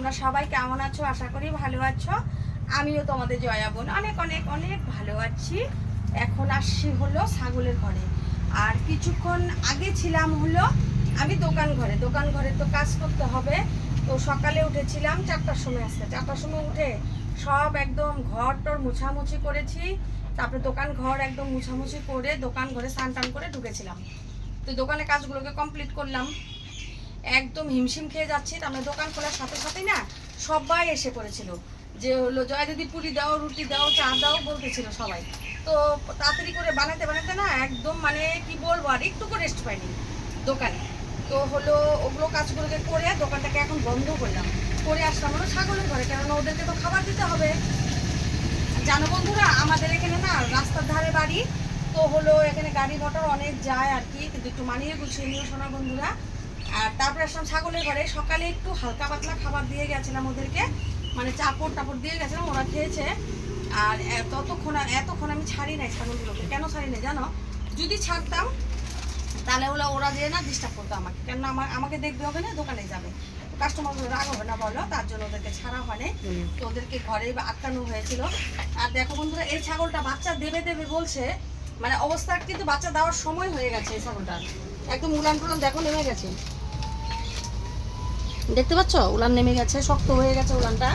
তোমরা সবাই কেমন আছো? আশা করি ভালো আছো। আমিও তোমাদের জয়া বোন। অনেক অনেক অনেক ভালো আছি। এখন আসছি হলো ছাগলের ঘরে। আর কিছুক্ষণ আগে ছিলাম হলো আমি দোকান ঘরে। দোকান ঘরে তো কাজ করতে হবে। তো সকালে উঠেছিলাম চারটার সময় আসতে চারটার সময় উঠে সব একদম ঘর টর মুছামুছি করেছি। তারপরে দোকান ঘর একদম মুছামুছি করে দোকান ঘরে স্নান টান করে ঢুকেছিলাম। তো দোকানে কাজগুলোকে কমপ্লিট করলাম। একদম হিমশিম খেয়ে যাচ্ছি আমরা দোকান খোলার সাথে সাথেই না সবাই এসে পড়েছিল। যে হলো জয় দিদি পুরি দাও, রুটি দাও, চা দাও বলতেছিল সবাই। তো তাড়াতাড়ি করে বানাতে বানাতে না একদম মানে কি বলব আর একটুকু রেস্ট পাইনি দোকানে। তো হলো ওগুলো কাজগুলোকে করে দোকানটাকে এখন বন্ধ করলাম। করে আসলাম হলো ছাগলের ঘরে, কেননা ওদেরকে তো খাবার দিতে হবে। জানো বন্ধুরা, আমাদের এখানে না রাস্তার ধারে বাড়ি, তো হলো এখানে গাড়ি, মোটর অনেক যায় আর কি, কিন্তু একটু মানিয়ে গুছিয়ে নিও শোনা বন্ধুরা। আর তারপরে আসলাম ছাগলের ঘরে। সকালে একটু হালকা পাতলা খাবার দিয়ে গেছিলাম ওদেরকে। মানে চাপড় টাপড় দিয়ে গেছিলাম ওরা খেয়েছে। আর ততক্ষণ আর এতক্ষণ আমি ছাড়ি নাই ছাগলগুলোকে। কেন ছাড়ি নাই জানো? যদি ছাড়তাম তাহলে ওরা ওরা যে না ডিস্টার্ব করতো আমাকে। কেন আমার আমাকে দেখবে হবে না দোকানে যাবে। কাস্টমারগুলো রাগ হবে না বলো তার জন্য ওদেরকে ছাড়া হয়নি। তো ওদেরকে ঘরে আটকানো হয়েছিল। আর দেখো বন্ধুরা এই ছাগলটা বাচ্চা দেবে দেবে বলছে। মানে অবস্থা কিন্তু বাচ্চা দেওয়ার সময় হয়ে গেছে এই ছাগলটার। একদম উলান টুলান দেখো নেমে গেছে। দেখতে পাচ্ছ? উলান নেমে গেছে, শক্ত হয়ে গেছে উলানটা।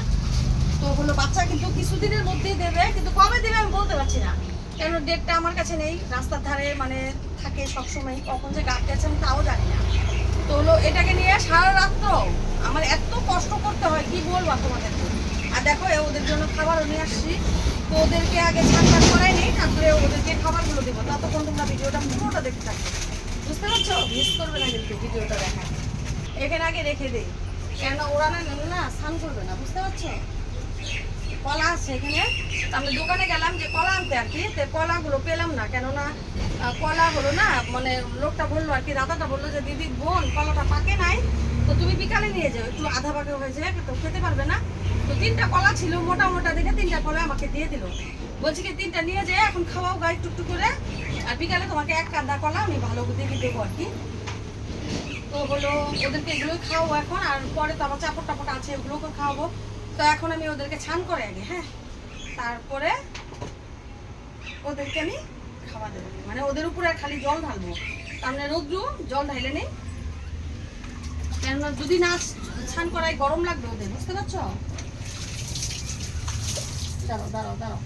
তো হলো বাচ্চা কিন্তু কিছুদিনের মধ্যেই দেবে, কিন্তু কবে দেবে আমি বলতে পারছি না। কেন ডেটটা আমার কাছে নেই, রাস্তার ধারে মানে থাকে সবসময় কখন যে গাছ গেছে আমি তাও জানি না। তো হলো এটাকে নিয়ে সারা রাত্র আমার এত কষ্ট করতে হয়, কি বলব আর তোমাদেরকে? আর দেখো ওদের জন্য খাবারও নিয়ে আসছি। তো ওদেরকে আগে ছাড় করাই নেই, তারপরে ওদেরকে খাবারগুলো দেবো। ততক্ষণ তোমরা ভিডিওটা পুরোটা দেখতে থাকবে বুঝতে পারছ? মিস করবে না কিন্তু ভিডিওটা দেখা এখানে আগে রেখে দেই। কেন? ওরা না না, স্নান করবে না, বুঝতে পারছ? কলা আছে এখানে। আমি দোকানে গেলাম যে কলা আনতে আর কি কলাগুলো পেলাম না, কেননা কলা হলো না মানে লোকটা বলল আর কি, দাদাটা বলল যে, দিদি, বোন, কলাটা পাকে নাই, তো তুমি বিকালে নিয়ে যাও, একটু আধা পাকে হয়েছে তো খেতে পারবে না। তো তিনটা কলা ছিল মোটা মোটা দেখে তিনটা কলা আমাকে দিয়ে দিল। বলছি কি, তিনটা নিয়ে যেয়ে এখন খাওয়াও গায়ে টুকটু করে, আর বিকালে তোমাকে এক কান্দা কলা আমি ভালো দেখে দেবো আর কি। তো হলো ওদেরকে এগুলোই খাওয়াবো এখন, আর পরে তো আমার চাপড় টাপড় আছে ওগুলোকে খাওয়াবো। তো এখন আমি ওদেরকে ছান করে আগে হ্যাঁ? তারপরে ওদেরকে আমি খাওয়া দেবো। মানে ওদের উপরে খালি জল ঢালবো। তার মানে রৌদ্র, জল ঢাইলে নেই। কেননা যদি না ছান করাই গরম লাগবে ওদের, বুঝতে পারছ? দাঁড়াও দাঁড়াও দাঁড়াও।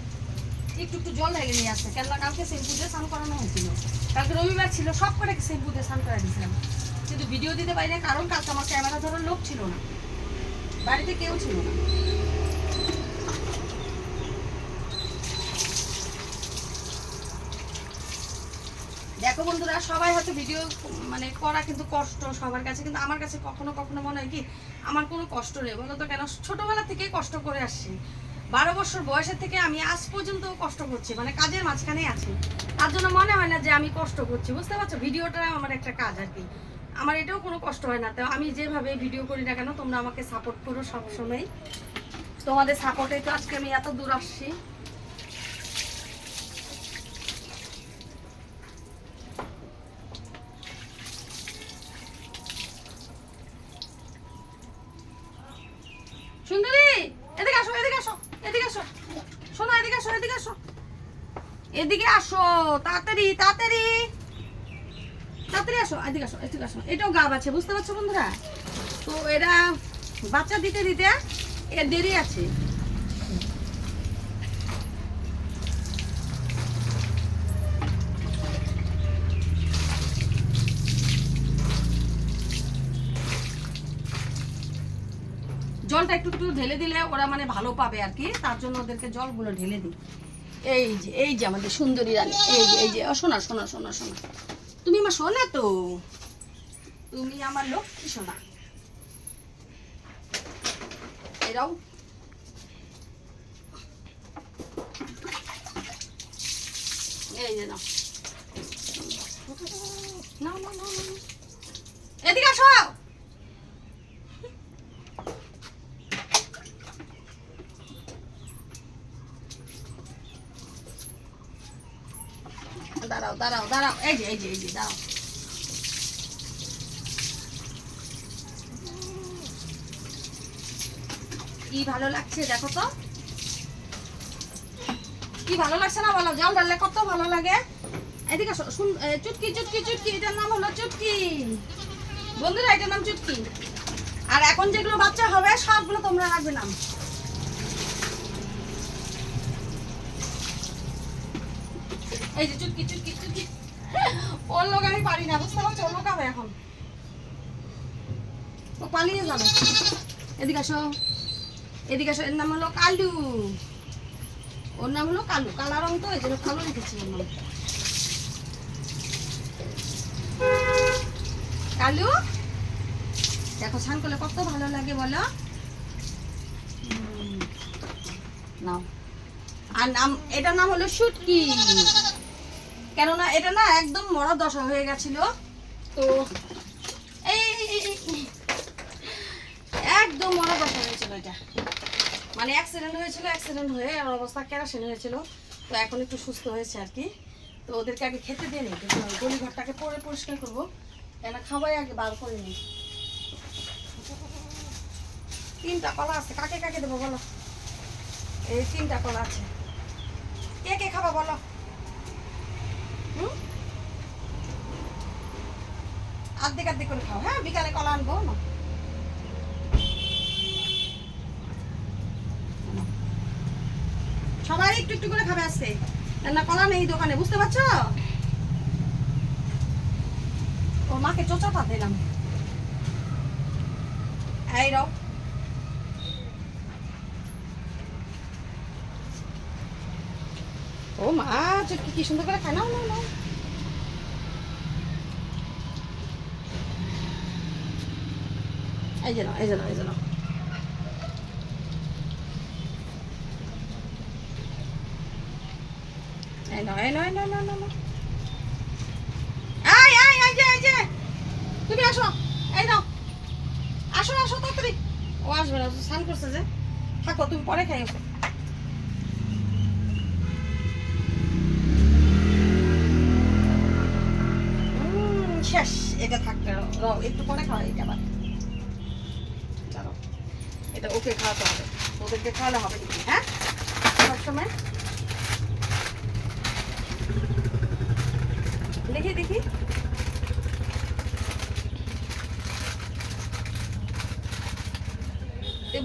একটু একটু জল ঢাইলে নিয়ে আসছে। কেননা কালকে শ্যাম্পু দিয়ে স্নান করানো হয়েছিল। কালকে রবিবার ছিল, সব করে শ্যাম্পু দিয়ে স্নান করা দিয়েছিলাম। কিন্তু ভিডিও দিতে পারি না, কারণ কালকে আমার ক্যামেরা ধরার লোক ছিল না। বাড়িতে কেউ ছিল না। দেখো বন্ধুরা, সবাই হয়তো ভিডিও মানে করা কিন্তু কষ্ট সবার কাছে, কিন্তু আমার কাছে কখনো কখনো মনে হয় কি, আমার কোনো কষ্ট নেই। বলো তো কেন? ছোটোবেলা থেকেই কষ্ট করে আসছি। বারো বছর বয়সের থেকে আমি আজ পর্যন্ত কষ্ট করছি মানে কাজের মাঝখানেই আছি। তার জন্য মনে হয় না যে আমি কষ্ট করছি। বুঝতে পারছ? ভিডিওটা আমার একটা কাজ আর কি। আমার এটাও কোনো কষ্ট হয় না। তো আমি যেভাবে ভিডিও করি না কেন, তোমরা আমাকে সাপোর্ট করো সবসময়। তোমাদের সাপোর্টে তো আজকে আমি এত দূর আসছি। এদিকে আসো, তাড়াতাড়ি তাড়াতাড়ি। তাড়াতাড়ি আসো, এদিকে আসো এদিকে আসো। এটাও গাব আছে, বুঝতে পারছ বন্ধুরা? তো এরা বাচ্চা দিতে দিতে এর দেরি আছে। জলটা একটু একটু ঢেলে দিলে ওরা মানে ভালো পাবে আর কি, তার জন্য ওদেরকে জলগুলো ঢেলে দিই। এই যে এই যে আমাদের সুন্দরী রানী, এই যে এই যে শোনা শোনা শোনা শোনা। তুমি আমার সোনা তো? তুমি আমার লক্ষ্মী সোনা। এরাও এই যে নাও। না নাও নাও। এদিকে আসো দাঁড়াও দাঁড়াও দাঁড়াও এই যে এই যে এই যে দাঁড়াও কি ভালো লাগছে দেখো তো? কি ভালো লাগছে না বলো? জল ঢাললে কত ভালো লাগে। এদিকে চুটকি চুটকি চুটকি, এটার নাম হলো চুটকি। বন্ধুরা, এটার নাম চুটকি। আর এখন যেগুলো বাচ্চা হবে, সবগুলো তোমরা রাখবে নাম। এই যে চুটকি চুটকি চুটকি। ওর লোক আমি পারি না, বুঝতে পারছ? ওর লোক এখন। ও পালিয়ে যাবে। এদিকে আসো। এদিকে আসো, এর নাম হলো কালু। ওর নাম হলো কালু। কালা রং তো, এই জন্য কালো লিখেছি ওর নাম। কালু? দেখো, স্নান করলে কত ভালো লাগে বলো। নাও। আর নাম, এটার নাম হলো শুটকি। কেননা এটা না একদম মরা দশা হয়ে গেছিল। তো এই একদম মরা দশা হয়েছিল এটা। মানে অ্যাক্সিডেন্ট হয়েছিল অ্যাক্সিডেন্ট হয়ে আর অবস্থা কেরাসিন হয়েছিল। তো এখন একটু সুস্থ হয়েছে আর কি। তো ওদেরকে আগে খেতে দিয়ে নিই গলি ঘরটাকে পরে পরিষ্কার করব। কেন খাবাই আগে বার করে নিই তিনটা কলা আছে, কাকে কাকে দেবো বলো? এই তিনটা কলা আছে। কে কে খাবা বলো? আর্ধেক আর্ধেক করে খাও। হ্যাঁ বিকালে কলা আনব, না? সবাই একটু একটু করে খাবে আসছে না, কলা নেই দোকানে, বুঝতে পারছ? ও মাকে চোচাটা দিলাম। এই রাও। ও মা কি সুন্দর করে খায়? নাও নাও নাও এই যে এই যে এই যে এই নাও এই নাও, এই যে এই যে। তুমি আসো, এই নাও। আসো তাড়াতাড়ি। ও আসবে না স্নান করছে যে। থাকো, তুমি পরে শেষ, এটা থাকতে একটু পরে খাওয়া এটা আবার এটা ওকে খাওয়াতে হবে। ওদেরকে খাওয়ালে হবে হ্যাঁ? সবসময়। দেখি। দেখি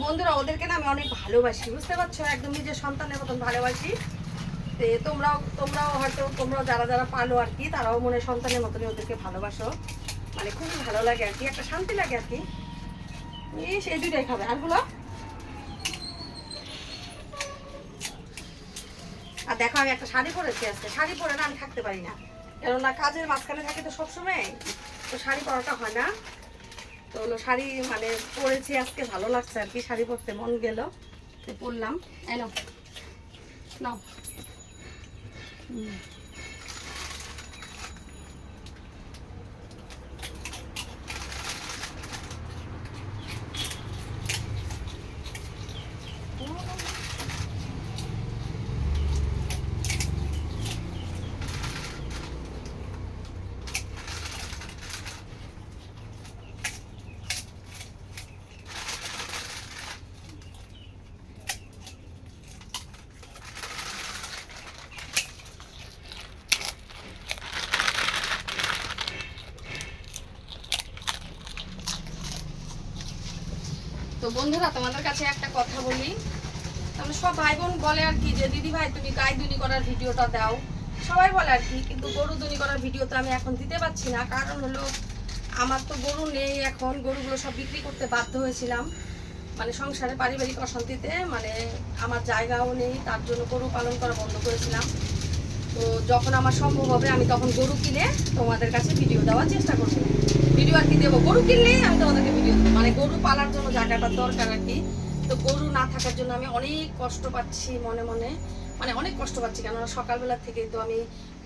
বন্ধুরা, ওদেরকে না আমি অনেক ভালোবাসি, বুঝতে পারছ? একদম নিজের সন্তানের মতন ভালোবাসি। তোমরাও তোমরাও হয়তো, তোমরাও যারা যারা পালো আর কি, তারাও মনে সন্তানের মতনই ওদেরকে ভালোবাসো। মানে খুব ভালো লাগে আর কি, একটা শান্তি লাগে আর কি। এই দুইটাই খাবে। আরগুলো আর দেখো, আমি একটা শাড়ি পরেছি আজকে। শাড়ি পরে না, আমি থাকতে পারি না। কেননা কাজের মাঝখানে থাকি তো সবসময়। তো শাড়ি পরাটা হয় না। তো হলো শাড়ি মানে পরেছি আজকে, ভালো লাগছে আর কি। শাড়ি পরতে মন গেল। পরলাম। এই নাও। নাও। হুম। তো বন্ধুরা, তোমাদের কাছে একটা কথা বলি। তাহলে সব ভাই বোন বলে আর কি যে, দিদি ভাই, তুমি গাই দুনি করার ভিডিওটা দাও। সবাই বলে আর কি, কিন্তু গরু দুনি করার ভিডিও তো আমি এখন দিতে পারছি না। কারণ হলো, আমার তো গরু নেই এখন। গরুগুলো সব বিক্রি করতে বাধ্য হয়েছিলাম। মানে সংসারে পারিবারিক অশান্তিতে মানে আমার জায়গাও নেই, তার জন্য গরু পালন করা বন্ধ করেছিলাম। তো যখন আমার সম্ভব হবে, আমি তখন গরু কিনে তোমাদের কাছে ভিডিও দেওয়ার চেষ্টা করব। ভিডিও আর কি দেবো? গরু কিনলেই আমি তোমাদেরকে ভিডিও দেবো। মানে গরু পালার জন্য জায়গাটা দরকার আর কি। তো গরু না থাকার জন্য আমি অনেক কষ্ট পাচ্ছি মনে মনে। মানে অনেক কষ্ট পাচ্ছি, কেননা সকালবেলা থেকে তো আমি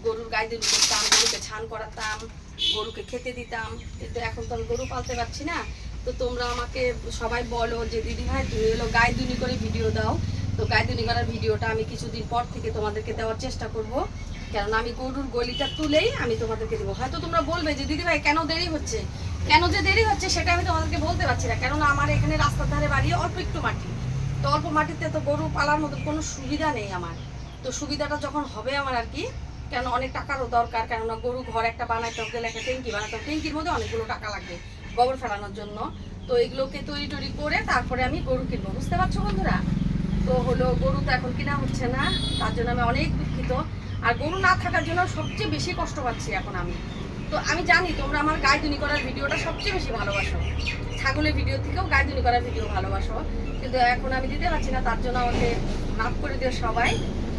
গরুর গায়ে দিন করতাম, গরুকে ছান করাতাম, গরুকে খেতে দিতাম। কিন্তু এখন তো আমি গরু পালতে পারছি না। তো তোমরা আমাকে সবাই বলো যে, দিদি ভাই, তুমি হলো গায়ে দুনি করে ভিডিও দাও। তো গায়ে দুনি করার ভিডিওটা আমি কিছুদিন পর থেকে তোমাদেরকে দেওয়ার চেষ্টা করব। কারণ আমি গরুর গলিটা তুলেই আমি তোমাদেরকে দেবো। হয়তো তোমরা বলবে যে, দিদি ভাই, কেন দেরি হচ্ছে? কেন যে দেরি হচ্ছে সেটা আমি তোমাদেরকে বলতে পারছি না। কেননা আমার এখানে রাস্তার ধারে বাড়ি অল্প একটু মাটি। তো অল্প মাটিতে তো গরু পালার মতো কোনো সুবিধা নেই আমার। তো সুবিধাটা যখন হবে আমার আর কি, কেন অনেক টাকারও দরকার। কেননা গরু ঘর একটা বানাইতে গেলে একটা ট্যাঙ্কি বানাতে হবে ট্যাঙ্কির মধ্যে অনেকগুলো টাকা লাগবে গোবর ফেলানোর জন্য। তো এগুলোকে তৈরি টরি করে তারপরে আমি গরু কিনবো। বুঝতে পারছ বন্ধুরা? তো হলো গরু তো এখন কিনা হচ্ছে না। তার জন্য আমি অনেক দুঃখিত। আর গরু না থাকার জন্য সবচেয়ে বেশি কষ্ট পাচ্ছি এখন আমি। তো আমি জানি তোমরা আমার গাইদুনি করার ভিডিওটা সবচেয়ে বেশি ভালোবাসো। ছাগলের ভিডিও থেকেও গাইদুনি করার ভিডিও ভালোবাসো। কিন্তু এখন আমি দিতে পারছি না, তার জন্য আমাকে মাফ করে দিও সবাই।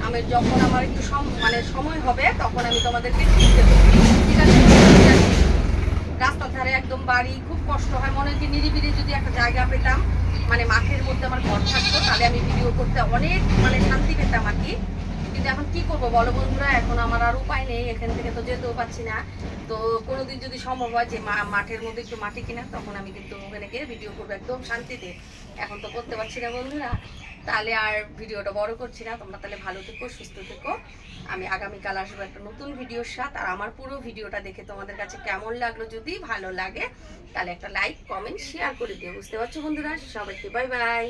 আমি যখন আমার একটু মানে সময় হবে, তখন আমি তোমাদেরকে ঠিক দেবো। ঠিক আছে? রাস্তার ধারে একদম বাড়ি, খুব কষ্ট হয়। মনে হয় নিরিবিলি যদি একটা জায়গা পেতাম মানে মাঠের মধ্যে আমার ঘর থাকতো, তাহলে আমি ভিডিও করতে অনেক মানে শান্তি পেতাম আর কি। কিন্তু এখন কি করব বলো বন্ধুরা? এখন আমার আর উপায় নেই, এখান থেকে তো যেতেও পারছি না। তো কোনোদিন যদি সম্ভব হয় যে মাঠের মধ্যে একটু মাটি কিনা, তখন আমি কিন্তু ওখানে গিয়ে ভিডিও করব একদম শান্তিতে। এখন তো করতে পারছি না বন্ধুরা। তাহলে আর ভিডিওটা বড় করছি না, তোমরা তাহলে ভালো থেকো, সুস্থ থেকো। আমি আগামীকাল আসব একটা নতুন ভিডিওর সাথে, আর আমার পুরো ভিডিওটা দেখে তোমাদের কাছে কেমন লাগল, যদি ভালো লাগে, তাহলে একটা লাইক কমেন্ট শেয়ার করে দিও। বুঝতে পারছ বন্ধুরা? সবাইকে বাই বাই